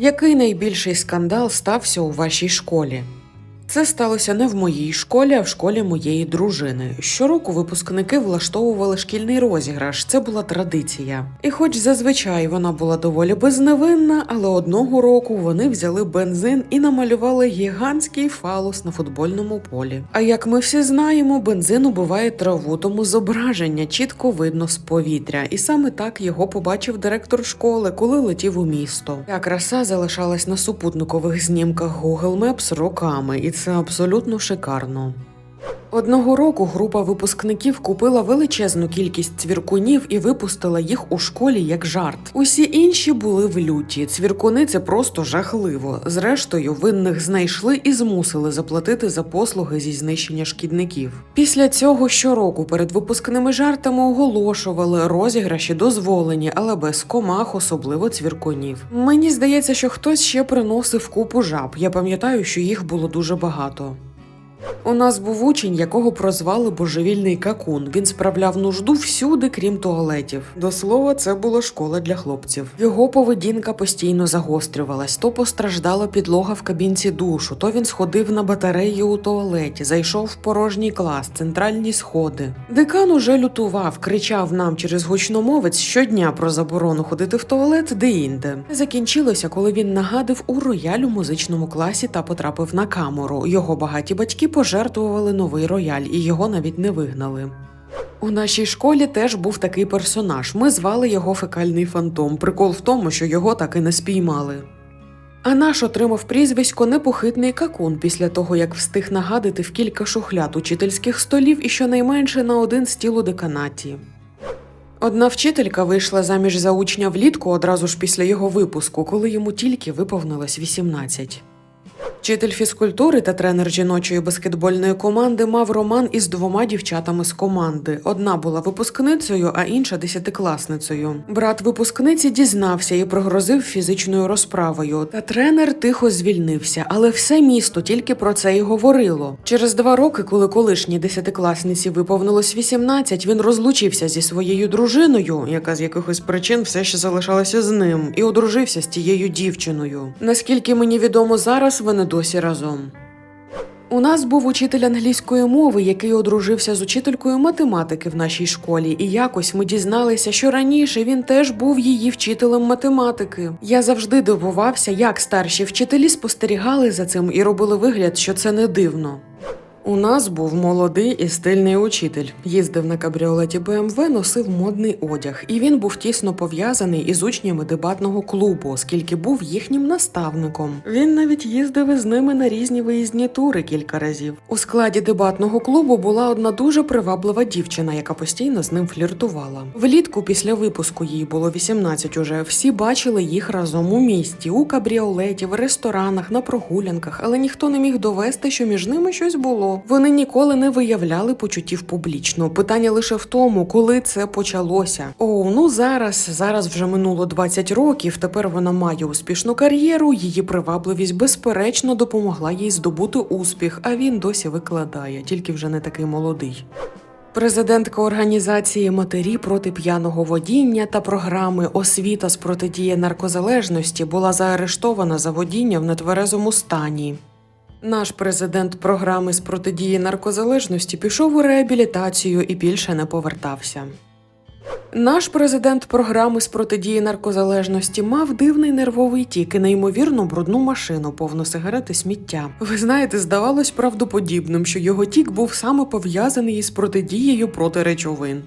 Який найбільший скандал стався у вашій школі? Це сталося не в моїй школі, а в школі моєї дружини. Щороку випускники влаштовували шкільний розіграш. Це була традиція. І хоч зазвичай вона була доволі безневинна, але одного року вони взяли бензин і намалювали гігантський фалус на футбольному полі. А як ми всі знаємо, бензин убиває траву, тому зображення чітко видно з повітря. І саме так його побачив директор школи, коли летів у місто. Ця краса залишалась на супутникових знімках Google Maps роками, і це абсолютно шикарно. Одного року група випускників купила величезну кількість цвіркунів і випустила їх у школі як жарт. Усі інші були в люті. Цвіркуни це просто жахливо. Зрештою, винних знайшли і змусили заплатити за послуги зі знищення шкідників. Після цього щороку перед випускними жартами оголошували розіграші дозволені, але без комах, особливо цвіркунів. Мені здається, що хтось ще приносив купу жаб. Я пам'ятаю, що їх було дуже багато. У нас був учень, якого прозвали божевільний какун. Він справляв нужду всюди, крім туалетів. До слова, це була школа для хлопців. Його поведінка постійно загострювалась. То постраждала підлога в кабінці душу, то він сходив на батареї у туалеті, зайшов в порожній клас, центральні сходи. Декан уже лютував, кричав нам через гучномовець щодня про заборону ходити в туалет де-інде. Закінчилося, коли він нагадив у рояль у музичному класі та потрапив на камеру. Його багаті батьки пожертвували новий рояль і його навіть не вигнали. У нашій школі теж був такий персонаж. Ми звали його фекальний фантом. Прикол в тому, що його так і не спіймали. А наш отримав прізвисько непохитний какун після того, як встиг нагадити в кілька шухляд учительських столів і щонайменше на один стіл у деканаті. Одна вчителька вийшла заміж за учня влітку одразу ж після його випуску, коли йому тільки виповнилось 18. Вчитель фізкультури та тренер жіночої баскетбольної команди мав роман із двома дівчатами з команди. Одна була випускницею, а інша десятикласницею. Брат випускниці дізнався і прогрозив фізичною розправою. Та тренер тихо звільнився, але все місто тільки про це й говорило. Через два роки, коли колишній десятикласниці виповнилось 18, він розлучився зі своєю дружиною, яка з якихось причин все ще залишалася з ним, і одружився з тією дівчиною. Наскільки мені відомо зараз, вони досі разом. У нас був учитель англійської мови, який одружився з учителькою математики в нашій школі, і якось ми дізналися, що раніше він теж був її вчителем математики. Я завжди дивувався, як старші вчителі спостерігали за цим і робили вигляд, що це не дивно. У нас був молодий і стильний учитель. Їздив на кабріолеті БМВ, носив модний одяг, і він був тісно пов'язаний із учнями дебатного клубу, оскільки був їхнім наставником. Він навіть їздив із ними на різні виїзні тури кілька разів. У складі дебатного клубу була одна дуже приваблива дівчина, яка постійно з ним фліртувала. Влітку, після випуску їй було 18 уже. Всі бачили їх разом у місті, у кабріолеті, в ресторанах, на прогулянках, але ніхто не міг довести, що між ними щось було. Вони ніколи не виявляли почуттів публічно. Питання лише в тому, коли це почалося. О, ну зараз, зараз вже минуло 20 років. Тепер вона має успішну кар'єру. Її привабливість безперечно допомогла їй здобути успіх, а він досі викладає, тільки вже не такий молодий. Президентка організації Матері проти п'яного водіння та програми Освіта з протидії наркозалежності була заарештована за водіння в нетверезому стані. Наш президент програми з протидії наркозалежності пішов у реабілітацію і більше не повертався. Наш президент програми з протидії наркозалежності мав дивний нервовий тік і неймовірно брудну машину, повну сигарет і сміття. Ви знаєте, здавалось правдоподібним, що його тік був саме пов'язаний із протидією проти речовин.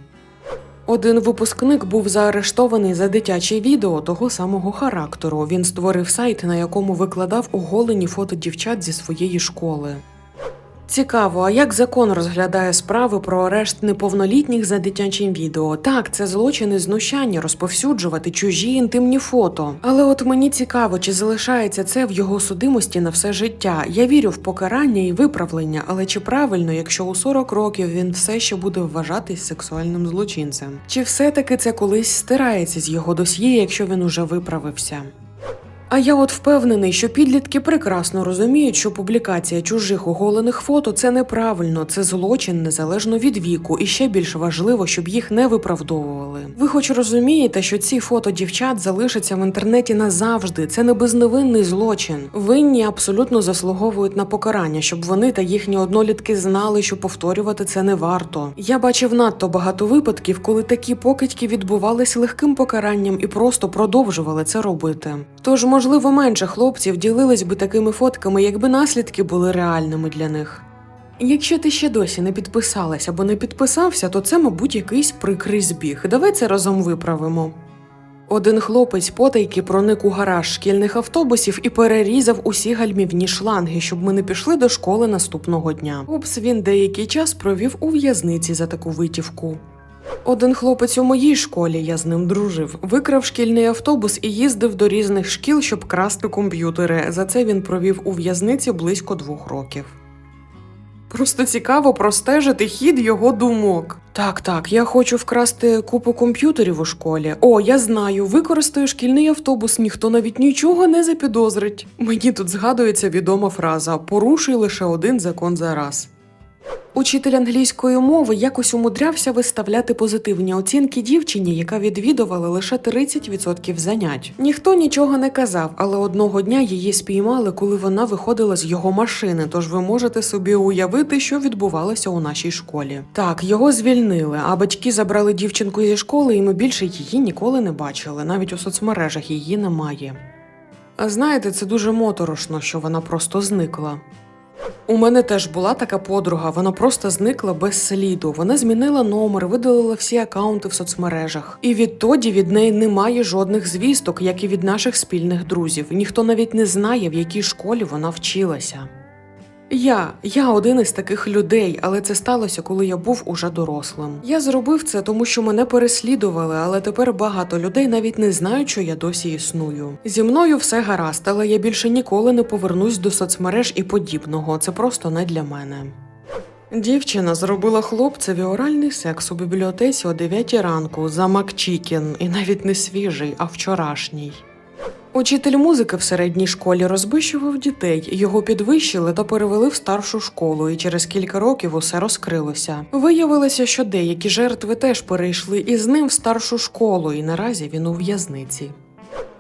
Один випускник був заарештований за дитяче відео того самого характеру. Він створив сайт, на якому викладав оголені фото дівчат зі своєї школи. Цікаво, а як закон розглядає справи про арешт неповнолітніх за дитячим відео? Так, це злочин і знущання розповсюджувати чужі інтимні фото. Але от мені цікаво, чи залишається це в його судимості на все життя. Я вірю в покарання і виправлення, але чи правильно, якщо у 40 років він все ще буде вважатись сексуальним злочинцем? Чи все-таки це колись стирається з його досьє, якщо він уже виправився? А я от впевнений, що підлітки прекрасно розуміють, що публікація чужих оголених фото це неправильно, це злочин незалежно від віку, і ще більш важливо, щоб їх не виправдовували. Ви хоч розумієте, що ці фото дівчат залишаться в інтернеті назавжди. Це не безневинний злочин. Винні абсолютно заслуговують на покарання, щоб вони та їхні однолітки знали, що повторювати це не варто. Я бачив надто багато випадків, коли такі покидьки відбувались легким покаранням і просто продовжували це робити. Тож, можливо, менше хлопців ділились би такими фотками, якби наслідки були реальними для них. Якщо ти ще досі не підписалась або не підписався, то це, мабуть, якийсь прикрий збіг. Давай це разом виправимо. Один хлопець потайки проник у гараж шкільних автобусів і перерізав усі гальмівні шланги, щоб ми не пішли до школи наступного дня. Опс він деякий час провів у в'язниці за таку витівку. Один хлопець у моїй школі, я з ним дружив, викрав шкільний автобус і їздив до різних шкіл, щоб красти комп'ютери. За це він провів у в'язниці близько двох років. Просто цікаво простежити хід його думок. Так, так, я хочу вкрасти купу комп'ютерів у школі. О, я знаю, використаю шкільний автобус, ніхто навіть нічого не запідозрить. Мені тут згадується відома фраза: порушуй лише один закон за раз. Учитель англійської мови якось умудрявся виставляти позитивні оцінки дівчині, яка відвідувала лише 30% занять. Ніхто нічого не казав, але одного дня її спіймали, коли вона виходила з його машини. Тож ви можете собі уявити, що відбувалося у нашій школі. Так, його звільнили, а батьки забрали дівчинку зі школи, і ми більше її ніколи не бачили. Навіть у соцмережах її немає. А знаєте, це дуже моторошно, що вона просто зникла. У мене теж була така подруга, вона просто зникла без сліду. Вона змінила номер, видалила всі акаунти в соцмережах. І відтоді від неї немає жодних звісток, як і від наших спільних друзів. Ніхто навіть не знає, в якій школі вона вчилася. Я, я один із таких людей, але це сталося, коли я був уже дорослим. Я зробив це, тому що мене переслідували, але тепер багато людей навіть не знають, що я досі існую. Зі мною все гаразд, але я більше ніколи не повернусь до соцмереж і подібного. Це просто не для мене. Дівчина зробила хлопцеві оральний секс у бібліотеці о 9 ранку за Макчікін, і навіть не свіжий, а вчорашній. Учитель музики в середній школі розбищував дітей, його підвищили та перевели в старшу школу, і через кілька років усе розкрилося. Виявилося, що деякі жертви теж перейшли із ним в старшу школу, і наразі він у в'язниці.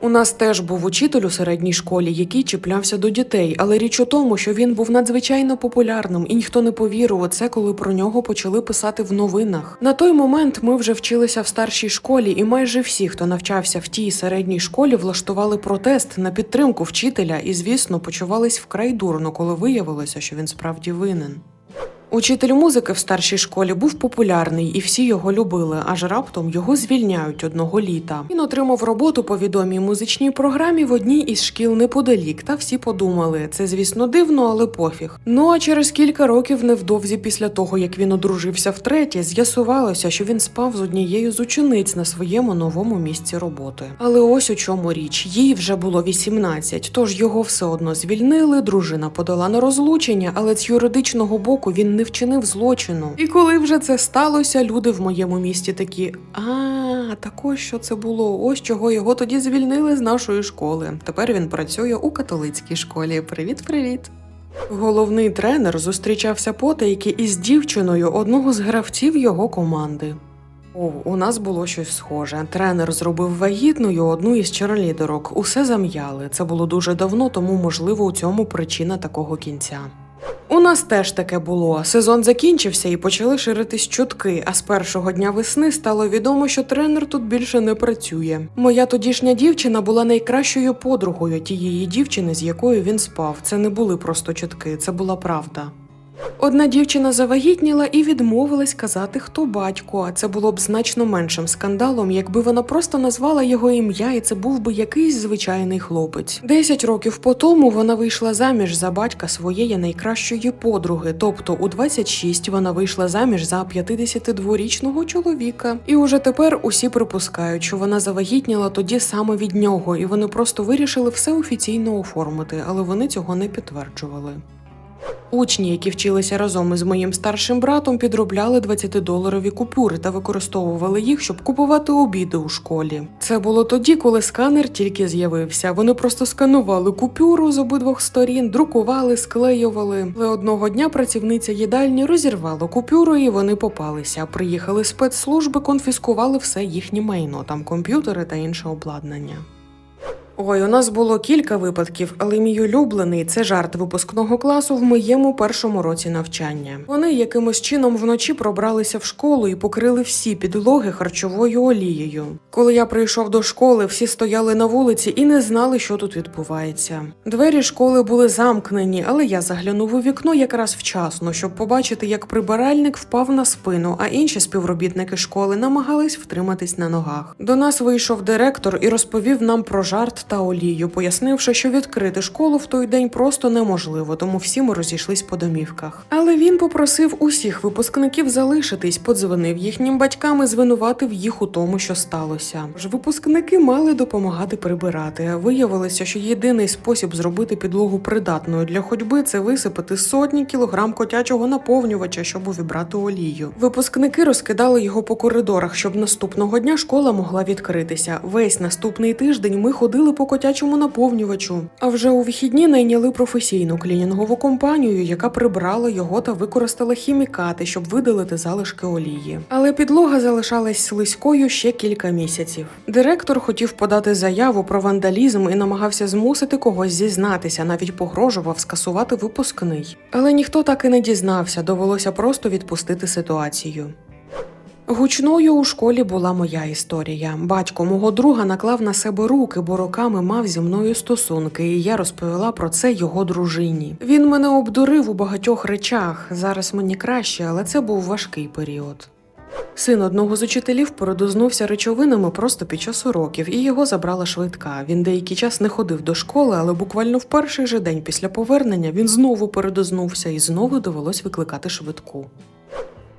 У нас теж був учитель у середній школі, який чіплявся до дітей, але річ у тому, що він був надзвичайно популярним, і ніхто не повірив у це, коли про нього почали писати в новинах. На той момент ми вже вчилися в старшій школі, і майже всі, хто навчався в тій середній школі, влаштували протест на підтримку вчителя і, звісно, почувались вкрай дурно, коли виявилося, що він справді винен. Учитель музики в старшій школі був популярний, і всі його любили, аж раптом його звільняють одного літа. Він отримав роботу по відомій музичній програмі в одній із шкіл неподалік, та всі подумали, це звісно дивно, але пофіг. Ну а через кілька років, невдовзі після того, як він одружився втретє, з'ясувалося, що він спав з однією з учениць на своєму новому місці роботи. Але ось у чому річ, їй вже було 18, тож його все одно звільнили. Дружина подала на розлучення, але з юридичного боку він не вчинив злочину. І коли вже це сталося, люди в моєму місті такі: а так ось що це було. Ось чого його тоді звільнили з нашої школи. Тепер він працює у католицькій школі. Привіт, привіт. Головний тренер зустрічався потайки із дівчиною одного з гравців його команди. О, у нас було щось схоже. Тренер зробив вагітною одну із черлідерок. Усе зам'яли. Це було дуже давно, тому можливо у цьому причина такого кінця. У нас теж таке було. Сезон закінчився і почали ширитись чутки. А з першого дня весни стало відомо, що тренер тут більше не працює. Моя тодішня дівчина була найкращою подругою тієї дівчини, з якою він спав. Це не були просто чутки, це була правда. Одна дівчина завагітніла і відмовилась казати, хто батько, а це було б значно меншим скандалом, якби вона просто назвала його ім'я, і це був би якийсь звичайний хлопець. Десять років по тому вона вийшла заміж за батька своєї найкращої подруги, тобто у 26 вона вийшла заміж за 52-річного чоловіка. І уже тепер усі припускають, що вона завагітніла тоді саме від нього, і вони просто вирішили все офіційно оформити, але вони цього не підтверджували. Учні, які вчилися разом із моїм старшим братом, підробляли 20-доларові купюри та використовували їх, щоб купувати обіди у школі. Це було тоді, коли сканер тільки з'явився. Вони просто сканували купюру з обидвох сторін, друкували, склеювали. Але одного дня працівниця їдальні розірвала купюру, і вони попалися. Приїхали спецслужби, конфіскували все їхнє майно, там комп'ютери та інше обладнання. Ой, у нас було кілька випадків, але мій улюблений це жарт випускного класу в моєму першому році навчання. Вони якимось чином вночі пробралися в школу і покрили всі підлоги харчовою олією. Коли я прийшов до школи, всі стояли на вулиці і не знали, що тут відбувається. Двері школи були замкнені, але я заглянув у вікно якраз вчасно, щоб побачити, як прибиральник впав на спину, а інші співробітники школи намагались втриматись на ногах. До нас вийшов директор і розповів нам про жарт та олію, пояснивши, що відкрити школу в той день просто неможливо, тому всі ми розійшлись по домівках. Але він попросив усіх випускників залишитись, подзвонив їхнім батькам і звинуватив їх у тому, що сталося. Ж випускники мали допомагати прибирати. Виявилося, що єдиний спосіб зробити підлогу придатною для ходьби це висипати сотні кілограм котячого наповнювача, щоб увібрати олію. Випускники розкидали його по коридорах, щоб наступного дня школа могла відкритися. Весь наступний тиждень ми ходили по котячому наповнювачу. А вже у вихідні найняли професійну клінінгову компанію, яка прибрала його та використала хімікати, щоб видалити залишки олії. Але підлога залишалась слизькою ще кілька місяців. Директор хотів подати заяву про вандалізм і намагався змусити когось зізнатися, навіть погрожував скасувати випускний. Але ніхто так і не дізнався, довелося просто відпустити ситуацію. Гучною у школі була моя історія. Батько мого друга наклав на себе руки, бо роками мав зі мною стосунки, і я розповіла про це його дружині. Він мене обдурив у багатьох речах. Зараз мені краще, але це був важкий період. Син одного з учителів передознувся речовинами просто під час уроків, і його забрала швидка. Він деякий час не ходив до школи, але буквально в перший же день після повернення він знову передознувся і знову довелось викликати швидку.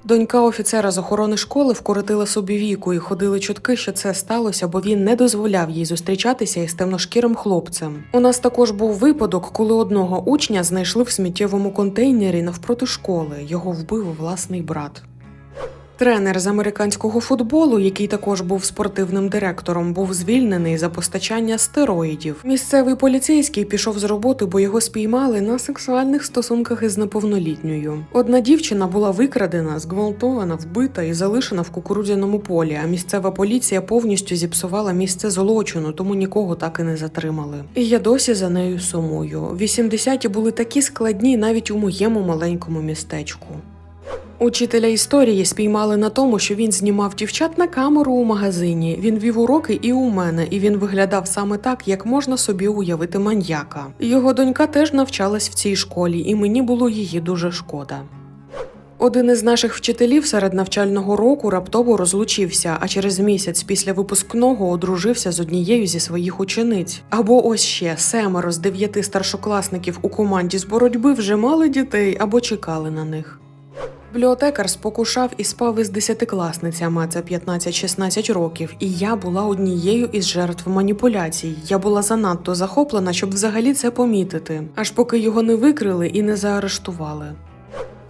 Донька офіцера з охорони школи вкоротила собі віку і ходили чутки, що це сталося, бо він не дозволяв їй зустрічатися із темношкірим хлопцем. У нас також був випадок, коли одного учня знайшли в сміттєвому контейнері навпроти школи. Його вбив власний брат. Тренер з американського футболу, який також був спортивним директором, був звільнений за постачання стероїдів. Місцевий поліцейський пішов з роботи, бо його спіймали на сексуальних стосунках із неповнолітньою. Одна дівчина була викрадена, зґвалтована, вбита і залишена в кукурудзяному полі. А місцева поліція повністю зіпсувала місце злочину, тому нікого так і не затримали. І я досі за нею сумую. 80-ті були такі складні навіть у моєму маленькому містечку. Учителя історії спіймали на тому, що він знімав дівчат на камеру у магазині. Він вів уроки і у мене, і він виглядав саме так, як можна собі уявити маньяка. Його донька теж навчалась в цій школі, і мені було її дуже шкода. Один із наших вчителів серед навчального року раптово розлучився, а через місяць після випускного одружився з однією зі своїх учениць. Або ось ще семеро з дев'яти старшокласників у команді з боротьби вже мали дітей або чекали на них. Бібліотекар спокушав і спав із десятикласницями, це 15-16 років, і я була однією із жертв маніпуляцій. Я була занадто захоплена, щоб взагалі це помітити, аж поки його не викрили і не заарештували.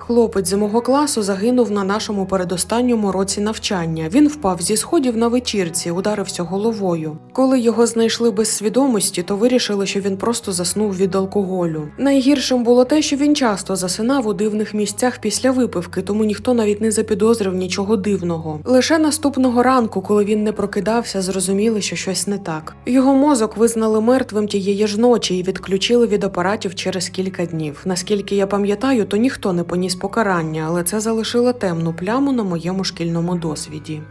Хлопець з мого класу загинув на нашому передостанньому році навчання. Він впав зі сходів на вечірці, ударився головою. Коли його знайшли без свідомості, то вирішили, що він просто заснув від алкоголю. Найгіршим було те, що він часто засинав у дивних місцях після випивки, тому ніхто навіть не запідозрив нічого дивного. Лише наступного ранку, коли він не прокидався, зрозуміли, що щось не так. Його мозок визнали мертвим тієї ж ночі і відключили від апаратів через кілька днів. Наскільки я пам'ятаю, то ніхто не поніс покарання, але це залишило темну пляму на моєму шкільному досвіді.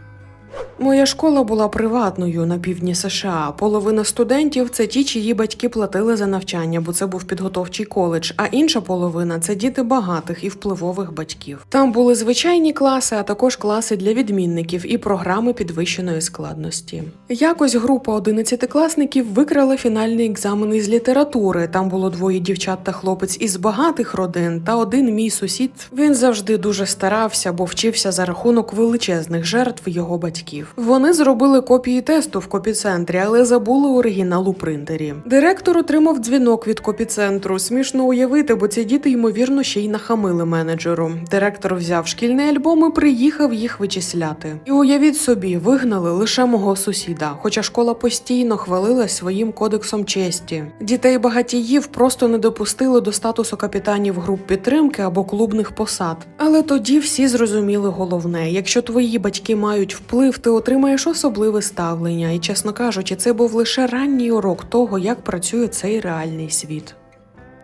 Моя школа була приватною на півдні США. Половина студентів це ті, чиї батьки платили за навчання, бо це був підготовчий коледж. А інша половина це діти багатих і впливових батьків. Там були звичайні класи, а також класи для відмінників і програми підвищеної складності. Якось група одинадцятикласників викрала фінальний екзамен із літератури. Там було двоє дівчат та хлопець із багатих родин, та один мій сусід. Він завжди дуже старався, бо вчився за рахунок величезних жертв його батьків. Батьків. Вони зробили копії тесту в копіцентрі, але забули оригінал у принтері. Директор отримав дзвінок від копіцентру. Смішно уявити, бо ці діти ймовірно ще й нахамили менеджеру. Директор взяв шкільний альбом і приїхав їх вичисляти. І уявіть собі, вигнали лише мого сусіда, хоча школа постійно хвалилась своїм кодексом честі. Дітей багатіїв просто не допустили до статусу капітанів груп підтримки або клубних посад. Але тоді всі зрозуміли головне: якщо твої батьки мають вплив, ти отримаєш особливе ставлення. І, чесно кажучи, це був лише ранній урок того, як працює цей реальний світ.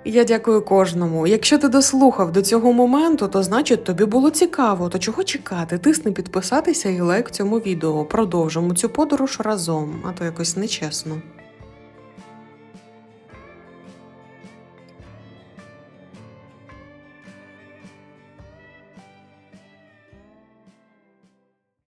Я дякую кожному. Якщо ти дослухав до цього моменту, то значить тобі було цікаво. То чого чекати? Тисни підписатися і лайк цьому відео. Продовжимо цю подорож разом, а то якось нечесно.